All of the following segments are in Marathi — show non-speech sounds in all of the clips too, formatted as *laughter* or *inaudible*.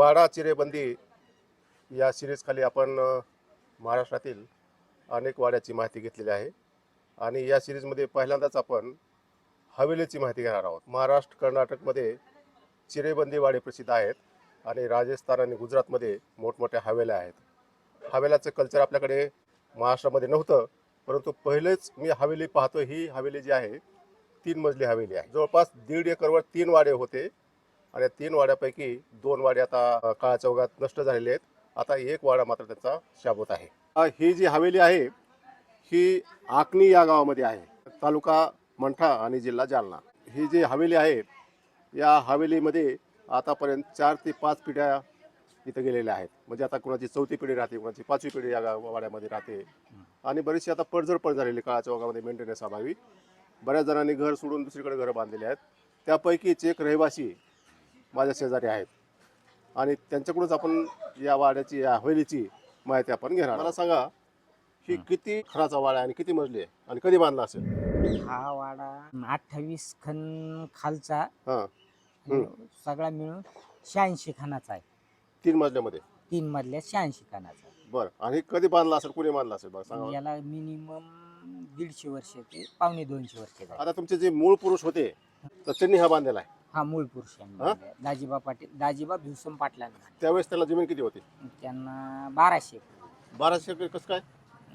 वाडा चिरेबंदी या सिरीजखाली आपण महाराष्ट्रातील अनेक वाड्याची माहिती घेतलेली आहे. आणि या सिरीजमध्ये पहिल्यांदाच आपण हवेलीची माहिती घेणार आहोत. महाराष्ट्र कर्नाटकमध्ये चिरेबंदी वाडे प्रसिद्ध आहेत आणि राजस्थान आणि गुजरातमध्ये मोठमोठ्या हवेल्या आहेत. हवेल्याचं कल्चर आपल्याकडे महाराष्ट्रामध्ये नव्हतं परंतु पहिलेच मी हवेली पाहतो ही हवेली जी आहे तीन मजली हवेली आहे. जवळपास दीड एकरवर तीन वाडे होते. आणि या तीन वाड्यापैकी दोन वाडे आता काळा चौकात नष्ट झालेले आहेत. आता एक वाडा मात्र त्याचा शाबूत आहे. ही जी हवेली आहे ही आकणी या गावामध्ये आहे. तालुका मंठा आणि जिल्हा जालना. ही जी हवेली आहे या हवेलीमध्ये आतापर्यंत चार ते पाच पिढ्या इथं गेलेल्या आहेत. म्हणजे आता कोणाची चौथी पिढी राहते कोणाची पाचवी पिढी या वाड्यामध्ये राहते. आणि बरीचशी आता पडझड पड झालेली काळाच्या ओघामध्ये मेंटेनन्स अभावी. बऱ्याच जणांनी घर सोडून दुसरीकडे घरं बांधलेली आहेत. त्यापैकीच एक रहिवासी माझ्या शेजारी आहेत. आणि त्यांच्याकडूनच आपण या वाड्याची या हवेलीची माहिती आपण घेणार मला सांगा ही किती खराचा वाडा आहे आणि किती मजली आहे? आणि कधी बांधला असेल? हा वाडा अठ्ठावीस खण खालचा हां. सगळा मिळून शहाऐंशी खणाचा आहे. तीन मजल्यामध्ये? तीन मधल्या शहाऐंशी खणाचा बरं. आणि कधी बांधला असेल? कोणी बांधला असेल? बघा सांगा. मला. याला मिनिमम दीडशे वर्ष ते पावणे दोनशे वर्ष झाली. आता तुमचे जे मूळ पुरुष होते तर त्यांनी हा बांधलेला आहे. हा मूळ पुरुष हा? दाजीबा पाटील दाजीबा भिवसम पाटलांना त्यावेळेस त्याला जमीन किती होती? त्यांना बाराशे बाराशे एकर कसं काय?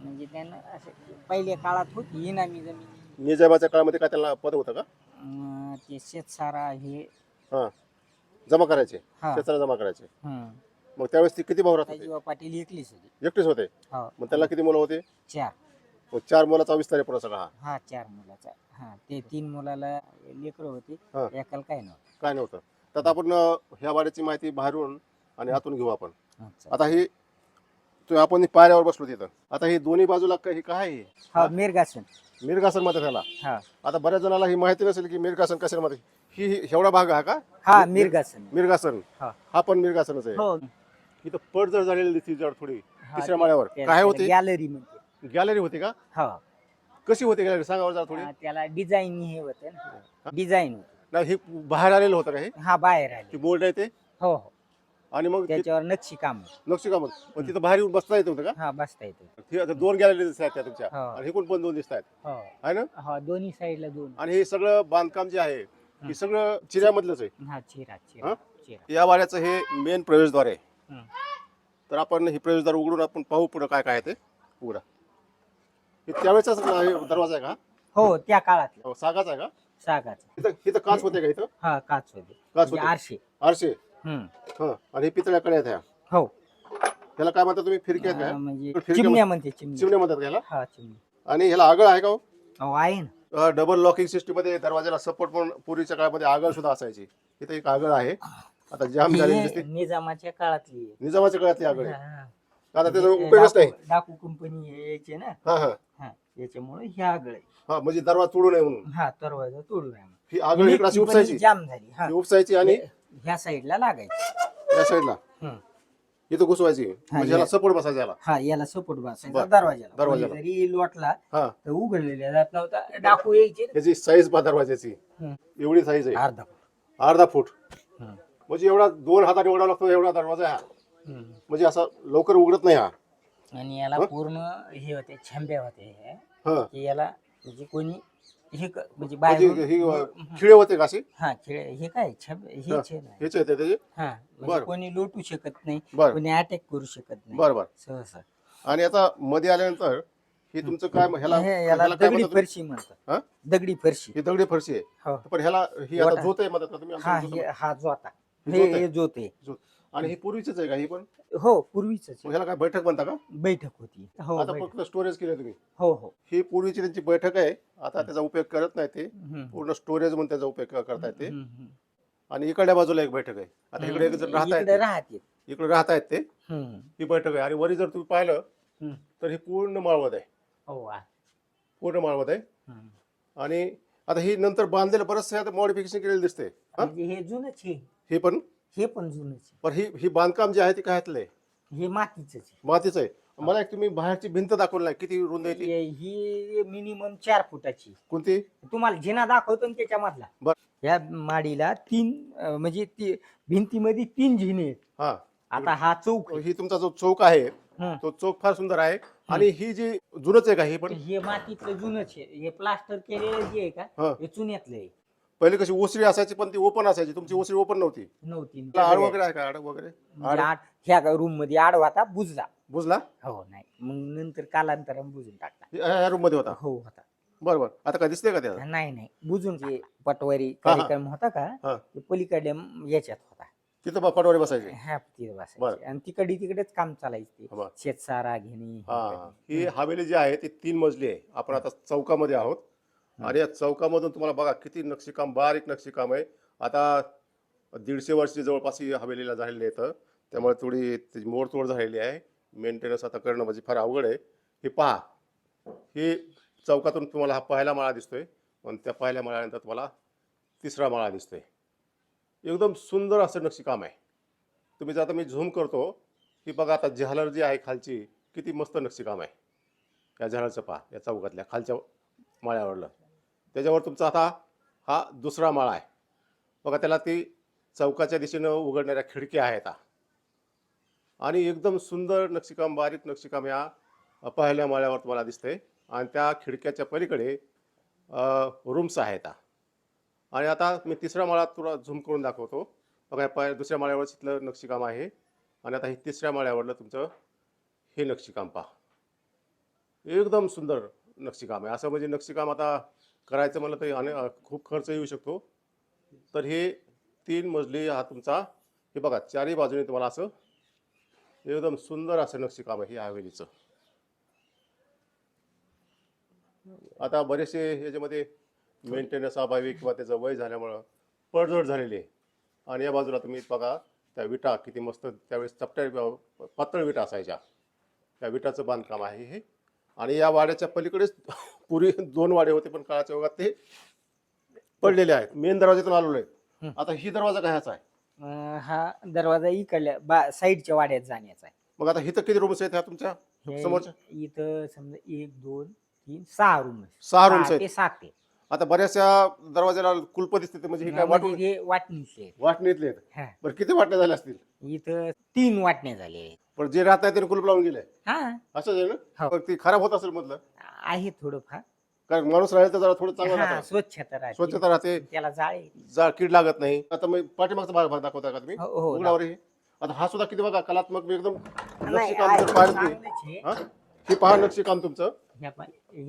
म्हणजे त्यांना असे पहिल्या काळात होती इनामी जमीन. निजामाच्या काळामध्ये काय त्याला पद होतं का? अं, ते शेतसारा हे. हां. जमा करायचे. हा. शेताला जमा करायचे. हं. मग त्यावेळेस ती किती भाऊ राहत होते? दाजीबा पाटील एकलीच होती. एकटेच होते? हो. मग त्याला किती मुलं होते? चार. मग चार मुलाचा विस्तार आहे पुन्हा सगळा हा? हा चार मुलाचा. हा ते तीन मुलाला लेकरं होती. हा. एकाला काय नव्हतं. काय नव्हतं. तर आपण अं, ह्या वाड्याची माहिती बाहेरून आणि आतून घेऊ आपण. हा. आता ही तो आपण ही पायऱ्यावर बसलो तिथं. आता ही दोन्ही बाजूला काय- हे काय आहे? हा मिरगासन. मिरगासनमध्ये हा. आता बऱ्याच जणाला ही माहिती नसेल की मिरगासन कशामध्ये. ही ही- एवढा भाग आहे का? हा मिरगासन. मिरगासन. हा. हा पण मिरगासनच आहे. हो. इथं पडझड झालेली दिसती जड थोडी. तिसऱ्या माळ्यावर. काय होते? गॅलरी म्हणते गॅलरी होती का? हा. कशी होती गॅलरी सांगा बरं जरा थोडी. हा, त्याला डिझाईन हे होतं ना. डिझाईन नाही हे बाहेर आलेलं होतं का हे? हा बाहेर आले. बोर्ड आहे ते? हो हो. आणि मग ते- त्याच्यावर नक्षी काम नक्षीकाम पण तिथं बाहेर येऊन बसता येत होतं का? हा बसता येतो हे आता दोन गॅलरी दिसत आहेत त्या तुमच्या. हो. आणि हे कोण पण दोन दिसत आहेत हो. आहे ना? हा दोन्ही साईडला दोन. आणि हे सगळं बांधकाम जे आहे हे सगळं चिऱ्यामधलंच आहे? हा चिरा हा? चिरा. चिरा या वाड्याचं हे मेन प्रवेशद्वार आहे. तर आपण हे प्रवेशद्वार उघडून आपण पाहू पुढं काय काय आहे ते. उघडा. हे त्यावेळेचाच दरवाजा आहे का? हो त्या काळातलं. हो, सागाचा आहे का? सागाचं. इथं इथं काच होते का इथं? हा काच होते. काच म्हणजे होते. आरशे. आरशे? हम्म. हा. आणि हे पितळ्याकडे आहेत ह्या. हो. ह्याला काय म्हणतात तुम्ही? आहेत म्हणजे फिरक्या चिमण्या म्हणते चिमण्या. चिमण्या म्हणतात का ह्याला? हा आणि ह्याला आगळ आहे का हो? हो आहे ना. डबल लॉकिंग सिस्टीममध्ये दरवाजाला सपोर्ट पण पूर्वीच्या काळामध्ये आगळ सुद्धा असायची. इथं एक आगळ आहे. आता जाम झालेली ही दिसते. निजामाच्या काळातली. आहे. निजामाच्या काळातली आगळ आहे. हा. आता त्याचा म्हणजे उपयोगच नाही. डाकू- कंपनी यायचे ना? हा हा. हा याच्यामुळे ही आगळ. आहे हा म्हणजे दरवाजा तोडू नये म्हणून. हा दरवाजा तोडून आहे ही आगळ इकडे अशी ती पण उपसायची. जाम झाली हा. ही उपसायची आणि ह्या साईडला लागायची. या साईडला. हम्म. इथं घुसवायची. म्हणजे ह्याला या- सपोर्ट बसायचा याला. हा याला सपोर्ट बसायचा बरं. दरवाजाला. दरवाजाला. कोणी जरी लोटला हा. तर उघडलेला जात नव्हता. डाकू यायचे याची साईज पहा दरवाजाची. हम्म. एवढी साईज आहे. अर्धा फूट. अर्धा फूट. हम्म. म्हणजे एवढा दोन हाताने एवढा लागतो एवढा दरवाजा आहे. हा. म्हणजे असा लवकर उघडत नाही हा. आणि याला? पूर्ण हे होते छंब्या होते हे, की याला म्हणजे कोणी हे क- म्हणजे म्हणजे ही खिळे होते का हा खेळ. हे काय? छब हे. छेद आहे. हेच आहे त्याचे? म्हणजे बरं. कोणी लोटू शकत नाही बर. कोणी अटॅक करू शकत नाही. बर बर. सहसा. आणि आता मध्ये आल्यानंतर हे तुमचं काय ह्याला हे- ह्याला याला काय दगडी फरशी म्हणतात? दगडी फरशी. ही दगडी फरशी आहे. हो. पण ह्याला ही आता वाटा. झोत आहे म्हणतात का तुम्ही हा आमच्या हे हा जोता. हे जोत आहे? हे जोते. आणि ही पूर्वीचीच आहे का ही पण? हो पूर्वीच मग ह्याला काय बैठक म्हणता का? बैठक होती. हो आता बैठक. फक्त स्टोरेज केलं तुम्ही. हो हो. ही पूर्वीची त्यांची बैठक आहे. आता त्याचा उपयोग करत नाही ते. हम्म. पूर्ण स्टोरेज म्हणून त्याचा उपयोग करता येते हम्म, हम्म. आणि इकडल्या बाजूला एक बैठक आहे. आता इकडे एक जण राहत इकडे आहेत राहते इकडे राहत आहेत ते. हम्म. ही बैठक आहे. आणि वरी जर तुम्ही पाहिलं हम्म. तर ही पूर्ण माळवत आहे. हो. पूर्ण माळवत आहे. हम्म. आणि आता ही नंतर बांधलेलं बरंचसं आता मॉडिफिकेशन केलेलं दिसते हा? म्हणजे हे जुनच हे पण? हे पण जुनच आहे. पण ही ही बांधकाम जे आहे ते काय आहे? हे मातीच आहे. मातीचं आहे. मला एक तुम्ही बाहेरची भिंत दाखवली नाही. किती रुंद आहे ती? हे- मिनिमम चार फुटाची. कोणती? तुम्हाला जिना दाखवतो ना त्याच्या मधला बर. ह्या माडीला तीन अं, म्हणजे ती भिंतीमध्ये तीन झिने आहेत. हा. आता हा चौक आहे. ही तुमचा जो चौक आहे हं. तो चौक फार सुंदर आहे. आणि ही जी जुनच आहे का ही पण? हे मातीतलं जुनच आहे. हे प्लास्टर केलेलं जे आहे का हा. हे चुन्यातलं आहे. पहिले कशी ओसरी असायची पण ती ओपन असायची. तुमची ओसरी ओपन नव्हती. नव्हती. आड वगैरे आहे का? आड वगैरे? म्हणजे आड? ह्या रूममध्ये आडवा होता बुजला. बुजला? हो नाही. मग नंतर कालांतराने बुजून टाकला. ह्या रूममध्ये होता? हो होता. बरोबर. आता काय दिसतंय का त्याला? नाही नाही. बुजून जे पटवारी हा, हा. कार्यक्रम होता का हा. ते पलीकडे म- याच्यात होता. तिथं बा पटवारी बसायचे? ह्या तिथे बरं. बसायचे आणि तिकडे तिकडेच काम चालायचं बरं. ते शेतसारा घेणे हे हा. करणे. ही हवेली जी आहे ती तीन मजली आहे. आपण आता चौकामध्ये आहोत. आणि या चौकामधून तुम्हाला बघा किती नक्षीकाम बारीक नक्षीकाम आहे. आता दीडशे वर्षी जवळपास ही हवेलीला झालेली आहे तर त्यामुळे थोडी त्याची मोडतोड झालेली आहे. मेंटेनन्स आता करणं म्हणजे फार अवघड आहे. हे पहा ही चौकातून तुम्हाला हा पहिला माळा दिसतोय. आणि त्या पहिल्या माळ्यानंतर तुम्हाला तिसरा माळा दिसतोय. एकदम सुंदर असं नक्षीकाम आहे. तुम्ही जर आता मी झूम करतो की बघा आता झालर जी आहे खालची किती मस्त नक्षीकाम आहे. या झालरचं पहा या चौकातल्या खालच्या माळ्यावरलं. त्याच्यावर तुमचा आता हा दुसरा माळा आहे. बघा त्याला ती चौकाच्या दिशेनं उघडणाऱ्या खिडक्या आहेत आणि एकदम सुंदर नक्षीकाम बारीक नक्षीकाम या पहिल्या माळ्यावर तुम्हाला दिसते आणि त्या खिडक्याच्या पलीकडे रूम्स आहेत आणि आता मी तिसऱ्या माळ्यात तुला झूम करून दाखवतो. बघा प दुसऱ्या माळ्यावर तिथलं नक्षीकाम आहे. आणि आता हे तिसऱ्या माळ्यावरलं तुमचं हे नक्षीकाम पहा. एकदम सुंदर नक्षीकाम आहे. असं म्हणजे नक्षीकाम आता करायचं म्हणलं तरी अने खूप खर्च येऊ शकतो. तर हे तीन मजली हा तुमचा हे बघा चारही बाजूने तुम्हाला असं एकदम सुंदर असं नक्षीकाम आहे या हवेलीचं. आता बरेचसे याच्यामध्ये मेंटेनन्स अभावी किंवा त्याचं वय झाल्यामुळं पडझड झालेली आहे. आणि या बाजूला तुम्ही बघा त्या विटा किती मस्त त्यावेळेस चपट्या पातळ विटा असायच्या. त्या विटाचं बांधकाम आहे हे. आणि या वाड्याच्या पलीकडेच *laughs* पूर्वी दोन वाडे होते पण काळाच्या ओघात ते पडलेले आहेत मेन दरवाज्यातून आलेलो आहे. आता ही दरवाजा कायचा आहे अं, हा दरवाजा इकडल्या बा साईडच्या वाड्यात जाण्याचा आहे मग आता इथं किती रूम्स आहेत ह्या तुमच्या हे समोरच्या? इथं समजा एक दोन तीन सहा रूम सहा रूम्स आहेत ते सात आहे आता बऱ्याचशा दरवाजाला कुलप दिसते ते म्हणजे हे काय म्हणजे वाटून हे वाटणीचे आहेत. वाटणीतले आहेत हा. बरं किती वाटण्या झाल्या असतील इथं तीन वाटण्या झाले आहेत. पण जे राहत नाही त्याने कुलप लावून गेले. हा. असंच आहे ना? हो. पण ती खराब होत असेल मधलं. आहे थोडंफार. कारण माणूस राहील तर जरा थोडं चांगलं हा राहतं. स्वच्छता राहते. स्वच्छता राहते. त्याला जाळे जा कीड लागत नाही. आता मी पाठीमागचा भाग भाग दाखवता का तुम्ही? हो हो उघडावर हे. आता हा सुद्धा किती बघा कलात्मक मी एकदम नाही, नक्षीकाम आहे, जर पाहिलं तुम्ही. चांगलंच आहे. हा? हे पहा नक्षीकाम तुमचं. ह्या पा-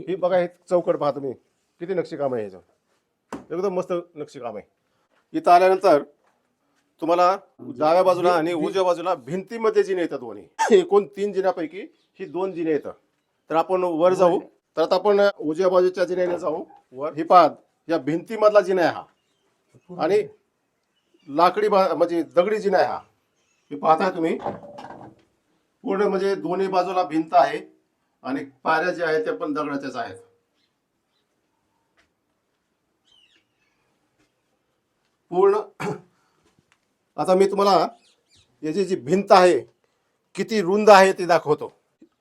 हे- बघा हे चौकट पहा तुम्ही. किती नक्षीकाम आहे ह्याचं एकदम मस्त नक्षीकाम आहे. इथं आल्यानंतर तुम्हाला डाव्या बाजूला आणि उजव्या बाजूला भिंतीमध्ये जिने येतात दोन्ही एकूण तीन जिन्यापैकी ही दोन जिने येतात. तर आपण वर जाऊ. तर आता आपण उजव्या बाजूच्या जिन्याने जाऊ. वर. ही पहा या भिंतीमधला जिना आहे हा. आणि लाकडी बा म्हणजे दगडी जिना आहे हा. हे पाहताय तुम्ही. पूर्ण म्हणजे दोन्ही बाजूला भिंत आहे. आणि पायऱ्या ज्या आहेत त्या पण दगडाच्याच आहेत. पूर्ण आता मी तुम्हाला याची जी भिंत आहे किती रुंद आहे ते दाखवतो.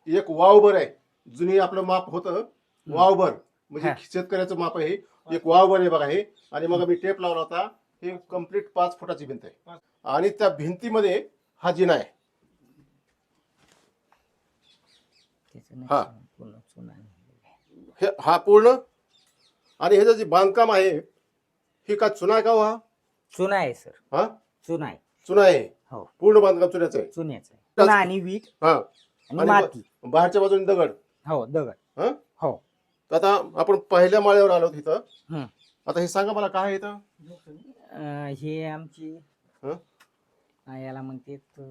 एक वावभर आहे. जुनी आपलं माप होतं वावभर. म्हणजे. शेतकऱ्याचं माप आहे हे. एक वावभर आहे बघा हे. आणि मग मी टेप लावला होता. हे कंप्लीट पाच फुटाची भिंत आहे. आणि त्या भिंतीमध्ये हा जिना हा. आहे. हे हा पूर्ण. आणि ह्याचं जे बांधकाम आहे हे का चुना आहे का हो हा? चुना आहे सर. हा? चुना आहे. चुना आहे. हो. पूर्ण बांधकाम चुन्याचं आहे. चुन्याचं आहे. चुना आणि वीट हा. आणि आणि माती. बाहेरच्या बाजूने दगड. हो दगड. हा? हो. तर आता आपण पहिल्या माळ्यावर आलो तिथं हं. आता हे सांगा मला काय आहे इथं? अं, हे आमची हं? याला म्हणते त-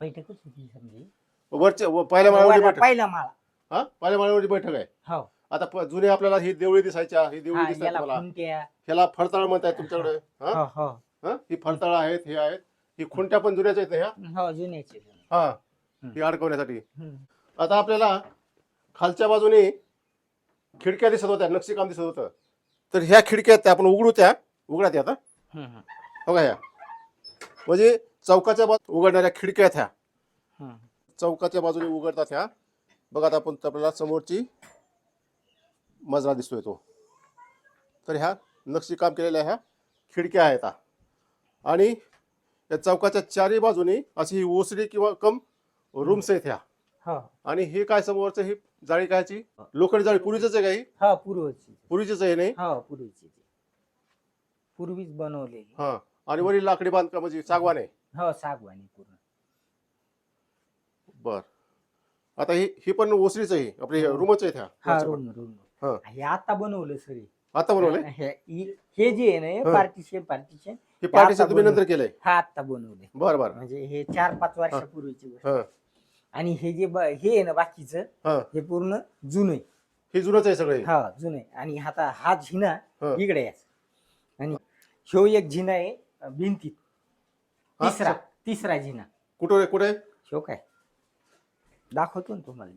बैठकच होती समजी. वरच्या व- पहिल्या माळ्यावरची बैठक. पहिला माळा. हा? पहिल्या माळ्यावरची बैठक आहे. हो. आता प- जुने आपल्याला ही देवळी दिसायच्या ही देवळी हा, दिसतात याला खुंट्या. ह्याला फडताळ म्हणताय तुमच्याकडे. हा? हो हो. हा? ही फडताळ आहेत हे आहेत ही खुंट्या पण जुन्याच आहेत ना ह्या हो जुन्याचे. हा हं. अडकवण्यासाठी. आता आपल्याला खालच्या बाजूने खिडक्या दिसत होत्या नक्षीकाम दिसत होतं तर ह्या खिडक्या त्या आपण उघडू त्या उघडा त्या आता. बघा ह्या म्हणजे चौकाच्या बाजू उघडणाऱ्या खिडक्या आहेत ह्या हं. चौकाच्या बाजूने उघडतात ह्या बघा आता आपण आपल्याला समोरची मजरा दिसतोय तो तर ह्या नक्षीकाम केलेल्या ह्या खिडक्या आहेत हा. आणि या चौकाच्या चारही बाजूनी अशी ही ओसरी किंवा कम रूम्स आहेत ह्या. हा. आणि हे काय समोरचं ही जाळी कायची? लोखंडी जाळी. पूर्वीच आहे का ही? हा पूर्वची पूर्वीचीच आहे नाही? हा पूर्वीची पूर्वीच बनवलेली. हा. आणि वरील लाकडी बांधकाम म्हणजे सागवान आहे. हो सागवानी पूर्ण. बर. आता ही ही पण ओसरीच आहे. आपली रूमच आहे हा ह्या रूम रूम. हा. हे आता बनवलं सरी. आता बनवलंय? हे हे जे आहे ना हा. पार्टिशन पार्टिशन हे पार्टीशन आता तुम्ही. नंतर केलंय? हा आता बनवले बर बर. म्हणजे हे चार पाच वर्षापूर्वीची गोष्ट. हा. आणि हे जे ब- हे आहे ना बाकीचं हा. हे पूर्ण जुनं आहे. हे जुनच आहे सगळे हा. जुनं आहे. आणि आता हा झिना हा. इकडे आहे आणि ह्यो एक झिना आहे अं, भिंतीत हा, तिसरा तिसरा झिना कुठं कुठे? शो काय? दाखवतो ना तुम्हाला.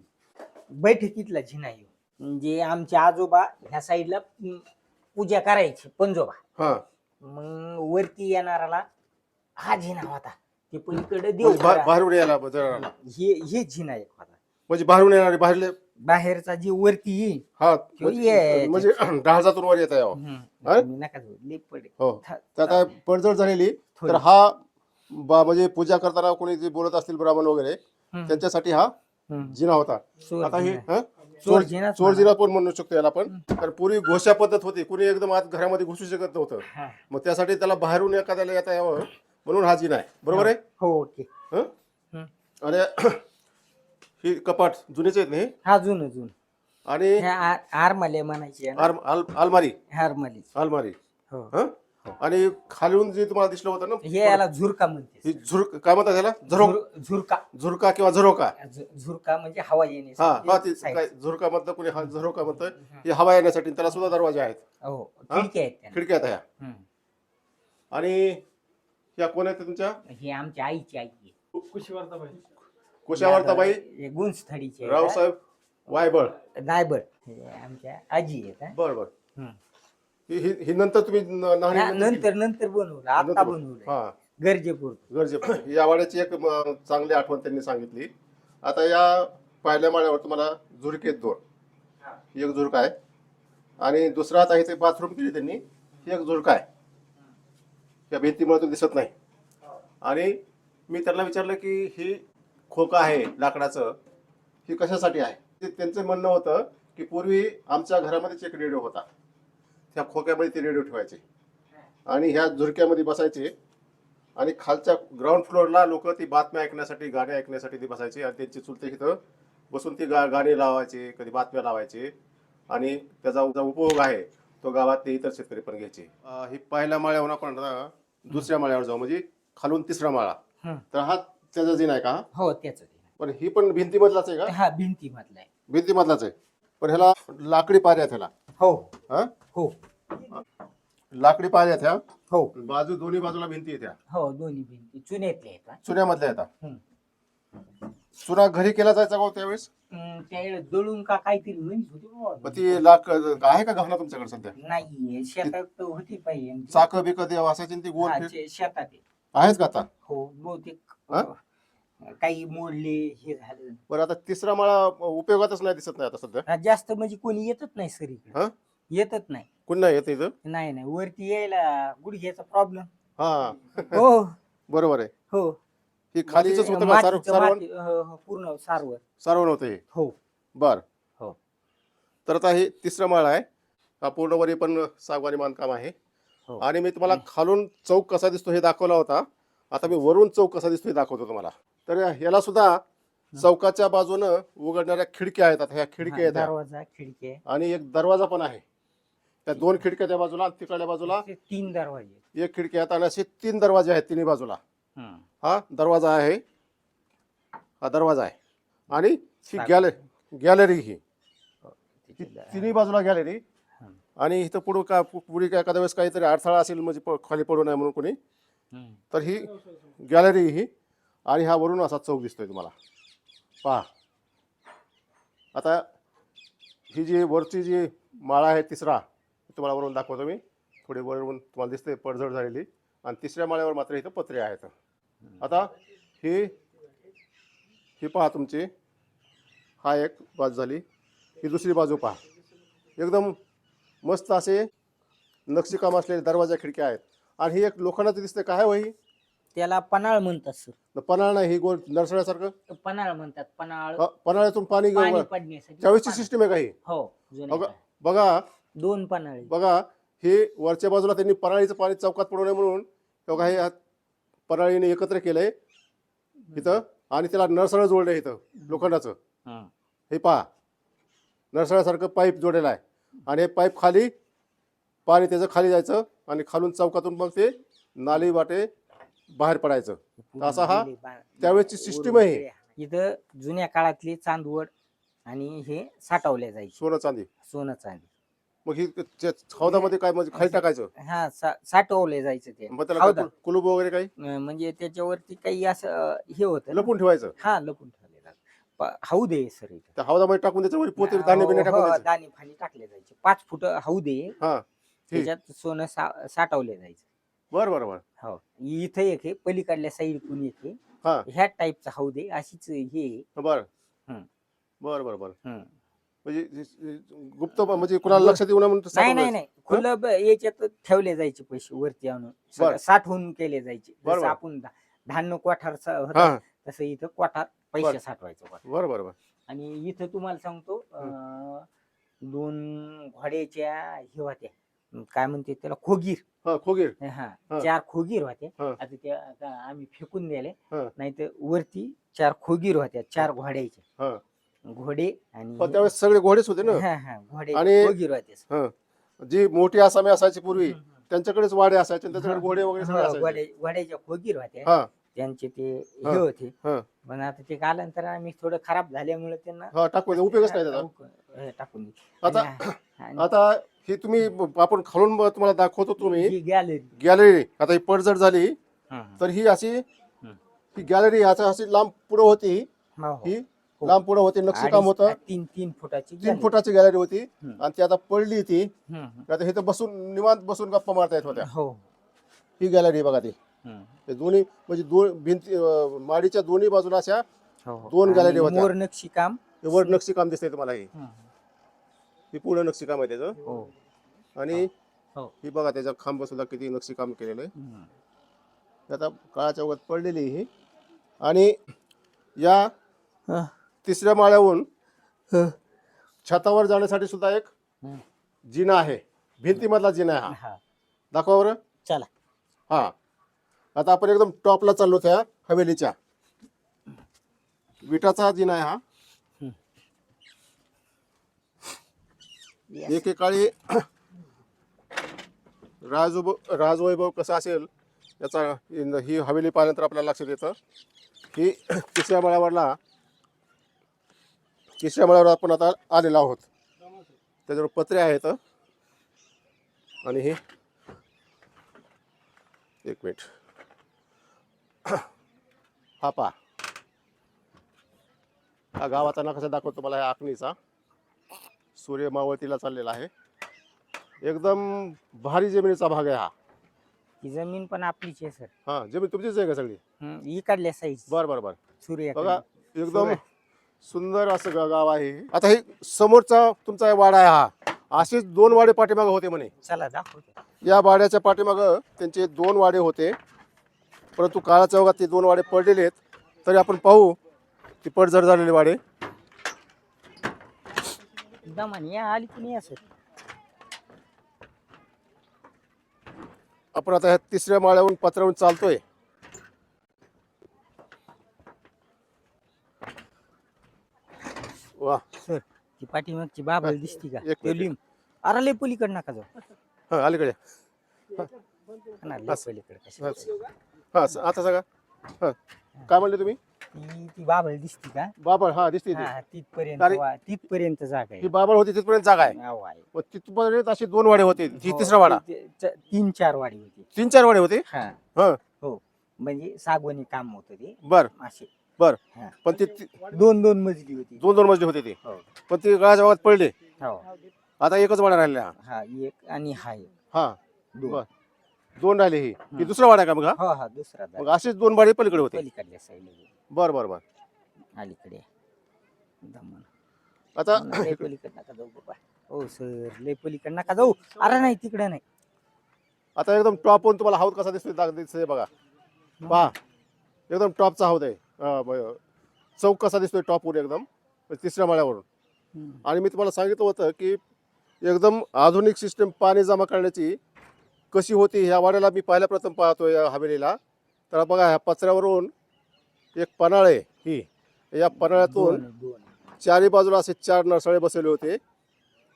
बैठकीतला झिना ह्यो. म्हणजे आमचे आजोबा ह्या साईडला पूजा करायची पंजोबा. हा. मग वरती येणाराला हा झिना होता ते पलीकडे देव म्हणजे बा-. बाहेरून यायला जरा- हे हे झिना एक होता म्हणजे बाहेरून येणारे बाहेरले बाहेरचा जे वरती येईल हा म्हणजे डहाजातून *clears throat* वर येत आहे? तुम्ही नका जाऊ, लई पडेल. हो था- पडझड झालेली. तर हा बा म्हणजे पूजा करताना कोणी जे बोलत असतील ब्राह्मण वगैरे हम्म, त्यांच्यासाठी हा हम्म. जिना होता आता हे. हा? चोर चोर जिनाच चोर म्हणा. जिना पण म्हणू शकतो याला पण तर पूर्वी घोषा पद्धत होती कुणी एकदम आत घरामध्ये घुसू शकत नव्हतं हा. मग त्यासाठी त्याला बाहेरून एखाद्याला येता यावं म्हणून हा जिना आहे बरोबर आहे हो ओके हं? हं. आणि *coughs* ही कपाट जुनेच आहेत ना हे? हा जुन जुन आणि ह्या आर- आरमाले म्हणायचे ना. आल- आल- अलमारी आरमाली अलमारी हो हं? आणि खालून जे तुम्हाला दिसलं होतं ना हे याला झुरका म्हणते ही झुरक काय म्हणतात त्याला झरोक झुर- झुरका. झुरका किंवा झरोका. झु- झुरका म्हणजे हवा येणे. हा हा ते काय झुरका म्हणतं कोणी हा झरोका म्हणतं हे. हवा येण्यासाठी त्याला सुद्धा दरवाजे आहेत. हो खिडकी आहेत त्यांना. खिडक्या आहेत ह्या हं. आणि ह्या कोण आहेत तुमच्या? हे आमच्या आईची आई आहे. कुशावर्ताबाई हे गुंजथडीची आहे. रावसाहेब वायबळ. नायबळ. हे आमच्या आजी आहेत हा. बर बर. हं. ही ही- ही नंतर तुम्ही न- नाणी नंतर नंतर बनवलं. आता नंतर- बनवलं हा. गरजेपुरतं. गरजे या वाड्याची एक म, चांगली आठवण त्यांनी सांगितली. आता या पहिल्या माळ्यावर तुम्हाला झुरके आहेत दोन. एक झुरका आहे. आणि दुसरा आता इथे बाथरूम केली त्यांनी. ही एक झुरका आहे. या भिंतीमुळे तो दिसत नाही. आणि मी त्यांना विचारलं की ही खोका आहे लाकडाचं. ही कशासाठी आहे? ते त्यांचं म्हणणं होतं की पूर्वी आमच्या घरामध्येच एक रेडिओ होता. त्या खोक्यामध्ये ते रेडिओ ठेवायचे. आणि ह्या झुरक्यामध्ये बसायचे. आणि खालच्या ग्राउंड फ्लोअरला लोक ती बातम्या ऐकण्यासाठी गाणे ऐकण्यासाठी ती बसायची. आणि त्यांची चुलते इथं बसून ती गा गाणी लावायचे कधी बातम्या लावायचे. आणि त्याचा जो उपभोग आहे तो गावात ते इतर शेतकरी पण घ्यायचे. ही पहिल्या माळ्यावर आपण दुसऱ्या माळ्यावर जाऊ म्हणजे खालून तिसरा माळा. तर हा त्याचा जिन आहे का? हा? त्याच पण ही पण भिंतीमधलाच आहे का? हा भिंती मधला आहे. भिंतीमधलाच आहे. पण ह्याला लाकडी पाऱ्या ह्याला. हो. हा? हो लाकडी आहेत ह्या हो बाजू दोन्ही बाजूला भिंती आहेत ह्या हो दोन्ही भिंती चुन्यातल्या आहेत हा. चुन्यामधल्या आहेत हा. हं. चुना घरी केला जायचा का हो त्यावेळेस त्यावेळेस दळून का काहीतरी म्हणत होती बुवा. मग ती लाक आहे का गहना तुमच्याकडे सध्या नाही शेतात तर होती पाहिजे. चाक बिक ते असायची ना ती गोल फिर- शेतात आहे. आहेत का आता हो बहुतेक हा? अं, काही मोडले हे झालं बरं आता तिसरा माळा उपयोगातच नाही दिसत नाही आता सध्या हा, जास्त म्हणजे कोणी येतच नाही सर इकडे हा येतच नाही. कोण नाही येत इथं? नाही नाही. वरती यायला गुडघ्याचा प्रॉब्लेम हा. हो *laughs* बरोबर आहे. हो. ही खालीच होतं का? मातीचं- सारव सारवण? माती- हो, हो, पूर्ण सारवण. होतं हे? हो. बर. हो. तर आता हे तिसरा माळा आहे. हा पूर्णवरी पण सागवानी बांधकाम आहे. हो. आणि मी तुम्हाला खालून चौक कसा दिसतो हे दाखवला होता. आता मी वरून चौक कसा दिसतो हे दाखवतो तुम्हाला. तर याला सुद्धा चौकाच्या बाजूनं उघडणाऱ्या खिडक्या आहेत. आता ह्या खिडक्या हा, आहेत ह्या. दरवाजा खिडकी आहे. आणि एक दरवाजा पण आहे. त्या दोन खिडक्या त्या बाजूला आणि तिकडल्या बाजूला. तीन दरवाजे एक खिडकी आहेत आणि असे तीन दरवाजे आहेत तिन्ही बाजूला. हं. हा दरवाजा आहे. हा दरवाजा आहे. आणि ही साग- गॅलरी ही. हो, तिन्ही बाजूला गॅलरी. आणि इथं पुढं का पु- पुढे काय एखाद्या वेळेस काहीतरी अडथळा असेल म्हणजे प- खाली पडू नये म्हणून कोणी हं. तर ही गॅलरी ही. आणि हा वरून असा चौक दिसतोय तुम्हाला. पहा. आता ही जी वरची जी माळा आहे तिसरा तुम्हाला वरून दाखवतो मी. थोडी वरून तुम्हाला दिसते पडझड झालेली. आणि तिसऱ्या माळ्यावर मात्र इथं पत्रे आहेत. आता ही ही पहा तुमची. हा एक बाजू झाली. ही दुसरी बाजू पहा. एकदम मस्त असे नक्षीकाम असलेले दरवाजा खिडक्या आहेत. आणि ही एक लोखंडाचं दिसतंय. काय आहे हो? त्याला पन्हाळ म्हणतात सर. पन्हाळ नाही ही गोल नरसळ्यासारखं? पन्हाळ म्हणतात पन्हाळ. अ, पन्हाळ्यातून पाणी पडण्यासाठी पन्हाळ. सिस्टीम आहे का ही. बघा दोन पन्हाळे बघा हे वरच्या बाजूला त्यांनी पराळीचं पाणी चौकात पडू नये म्हणून बघा हे पराळीने एकत्र केलंय. इथं. आणि त्याला नरसळ जोडलंय इथं लोखंडाचं. हं. हे पहा. नरसळ्यासारखं पाईप जोडलेलं आहे. आणि हे पाईप खाली पाणी त्याचं खाली जायचं आणि खालून चौकातून मग ते नाली वाटे बाहेर पडायचं. असा हा त्यावेळेची सिस्टीम आहे. इथं जुन्या काळातली चांदवड आणि हे साठवले जायचे. सोनं चांदी. सोनं चांदी. मग ही त्या हौदामध्ये काय म्हणजे खाली टाकायचं? हा सा- साठवले जायचं ते. मग त्याला हौदा. कुलूप वगैरे काही? अं, म्हणजे त्याच्यावरती काही असं हे होतं ना. लपून ठेवायचं? हा लपून हौद आहे सर इथं. त्या हौदामध्ये टाकून त्याच्यावर पोते बिन्य हो, टाकून हो, द्यायचं? दाणे फाणी टाकले जायचे. पाच फुट हौद आहे हा ठीक. त्याच्यात सोनं सा- साठवले जायचं. बरं बरं बरं. हो. इथं एक आहे पलीकडल्या साईड कुण एक आहे. हा. ह्या टाईपचा हौद आहे अशीच हे आहे. बरं. हं. बरं बरं बरं. हं. म्हणजे गुप्त म्हणजे कुणाला लक्षात येऊ नये नाही नाही नाही. खुलं ब- याच्यात ठेवले जायचे पैसे वरती आणून. सगळं. साठवून केले जायचे. बरं, जसं बरं. आपण धा- धान्य कोठार स- होतं, हा. तसं इथं कोठार पैसे. साठवायचं कोठार. बरं बरं बरं. आणि इथं तुम्हाला सांगतो अं, दोन घोड्याच्या हे होत्या. काय म्हणते त्याला? खोगीर. हा खोगीर. हा. हा. चार खोगीर होत्या. हा. आता आता आम्ही फेकून दिले. हा. नाही तर वरती चार खोगीर होत्या चार घोड्याच्या. हा. घोडे आणि पण त्यावेळेस सगळे घोडेच होते ना? हा हा घोडे आणि- होते हा. जी मोठी आसामी असायची पूर्वी. त्यांच्याकडेच वाडे असायचे त्याच्याकडे हा. घोडे वगैरे सगळे हो, असायचे. घोडे- घोड्याच्या खोगीर होत्या हा. त्यांचे ते हा. हे होते. हा. पण आता ते कालांतर आम्ही थोडं खराब झाल्यामुळे त्यांना हा टाकू उपयोगच नाही त्याचा. हे टाकून दिले. आता आणि- आणि आता ही तुम्ही आपण खालून ब- तुम्हाला दाखवतो तुम्ही. ही गॅलरी गॅलरी आता ही पडझड झाली. तर ही अशी ही. गॅलरी याचा अशी लांब पुढे होती. ही. हो. लांब पुढे होती नक्षीकाम होतं तीन तीन फुटाची तीन. फुटाची गॅलरी होती हम्म. आणि ती आता पडली ती हम्म, हम्म. आता इथं बसून निवांत बसून गप्पा मारता येत होत्या हो ही गॅलरी बघा ती हम्म. दोन्ही म्हणजे दोन भिंती अं, माडीच्या दोन्ही बाजूला अशा हो, हो. दोन आणि होत्या. मोर नक्षीकाम वर नक्षीकाम दिसतंय तुम्हाला ही हम्म. ही पूर्ण नक्षीकाम आहे त्याचं हो आणि हो ही बघा त्याच्या खांब सुद्धा किती नक्षीकाम केलेलं आहे हम्म. हे आता काळाच्या ओघात पडलेली आहे ही आणि या हा. तिसऱ्या माळ्याहून. छतावर जाण्यासाठी सुद्धा एक. जिना आहे. भिंतीमधला जिना आहे हा. हा. दाखवा बरं. चला. हा. आता आपण एकदम टॉपला चाललो त्या हवेलीच्या. विटाचा जिना आहे हा. Yes. एकेकाळी *clears throat* राजवैभव राजवैभव कसा असेल याचा ही हवेली पाहिल्यानंतर आपल्याला लक्षात येतं. की *clears throat* तिसऱ्या मळ्यावरला तिसऱ्या मळ्यावर आपण आता आलेलो आहोत. त्याच्यावर पत्रे आहेत आणि हे. एक मिनिट. हा पा हा गावाचा नकाशा दाखवतो मला ह्या आखणीचा. सूर्य मावळतीला चाललेला आहे. एकदम भारी जमिनीचा भाग आहे हा. ही जमीन पण आपलीच आहे सर. हा जमीन तुमचीच आहे का सगळी? हम्म, इकडल्या साईज बर बर बर. सूर्य बघा एकदम सुंदर असं गा- गाव आहे हे. आता हे समोरचा तुमचा वाडा आहे हा. असेच दोन वाडे पाठीमागं होते म्हणे. चला दाखवतो. या वाड्याच्या पाठीमागं त्यांचे दोन वाडे होते. परंतु काळाच्या ओघात ते दोन वाडे पडलेले आहेत. तरी आपण पाहू की पडझड झालेले वाडे. दमाने या आली की नाही सर आपण आता ह्या तिसऱ्या माळ्यावरून पत्रावरून चालतोय. वा. सर ती पाठीमागची बाबल दिसती का? एक तो मिनिट. लिंब. अरे लय पलीकडे नका जाऊ. हा अलीकडे. ना, लय असं. पलीकडे कशाला. हा स- आता सांगा. हा. काय म्हणले तुम्ही? ती ती बाबल दिसती का? बाबळ हा दिसते ती. हा तिथपर्यंत तारीख- वा- तिथपर्यंत जागा ही आहे बाबळ होती तिथपर्यंत जागा आहे. नाव आहे. व तिथपर्यंत अशी दोन वाडे होते. ही हो, तिसरा वाडा. ती- ती- तीन चार वाडी होती. तीन चार वाडे होते? हा. हा. हो. म्हणजे सागवानी काम होत ते. बर. असे. बर. हा. पण ते ती- दोन दोन मजली होती. दोन दोन मजली होते ते. हो. पण ते काळाच्या भागात पडले. हो. आता एकच वाडा राहिला. हा. एक आणि हा एक. हा. दोन. बर. दोन राहिले ही. ही. दुसरा वाडा आहे का मग हा? हो हा दुसरा मग दार. असेच दोन वाडे पलीकडे होते. पलीकडल्या साईडला. बर बर बर. अलीकडे. दमन. आता लय पलीकडे नका जाऊ बाबा. हो सर लय पलीकडे नका जाऊ. अरे नाही तिकडे नाही. आता एकदम टॉपवरून तुम्हाला हौद कसा दिसतोय दाग दिसतोय बघा. पहा. एकदम टॉपचा हौद आहे. चौक कसा दिसतोय टॉपवरून एकदम? तिसऱ्या माळ्यावरून. आणि मी तुम्हाला सांगितलं होतं की एकदम आधुनिक सिस्टम पाणी जमा करण्याची कशी होती ह्या वाड्याला मी पहिल्या प्रथम पाहतोय या हवेलीला. तर बघा ह्या पत्र्यावरून एक पन्हाळ आहे ही या पन्हाळ्यातून. चारी बाजूला असे चार नरसळे बसवले होते.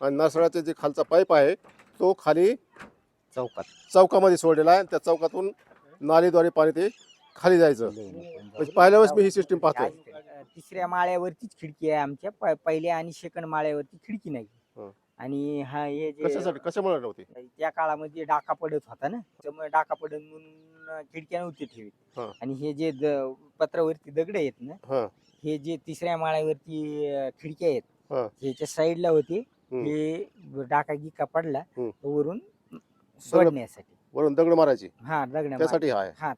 आणि नरसळ्याचे जे खालचा पाईप आहे तो खाली चौकात. चौकामध्ये सोडलेला आहे. त्या चौकातून नालीद्वारे पाणी ते खाली जायचं. म्हणजे पहिल्या वेळेस मी ही सिस्टीम पाहतोय. अं, तिसऱ्या माळ्यावरतीच खिडकी आहे आमच्या. प- पहिल्या आणि सेकंड माळ्यावरती खिडकी नाही. हं. आणि हा हे जे कशासाठी? कशामुळे नव्हती त्या काळामध्ये डाका पडत होता ना. त्यामुळे डाका पडत म्हणून खिडक्या नव्हती ठेवी हं. आणि हे जे द- पत्रावरती दगड आहेत ना हा. हे जे तिसऱ्या माळ्यावरती अं, खिडक्या आहेत हं. ह्याच्या साईडला होते. हं. हे डाका गिका पडला हं. वरून सोडण्यासाठी. वरून दगड मारायची. हा दगड त्यासाठी हा आहे. हा.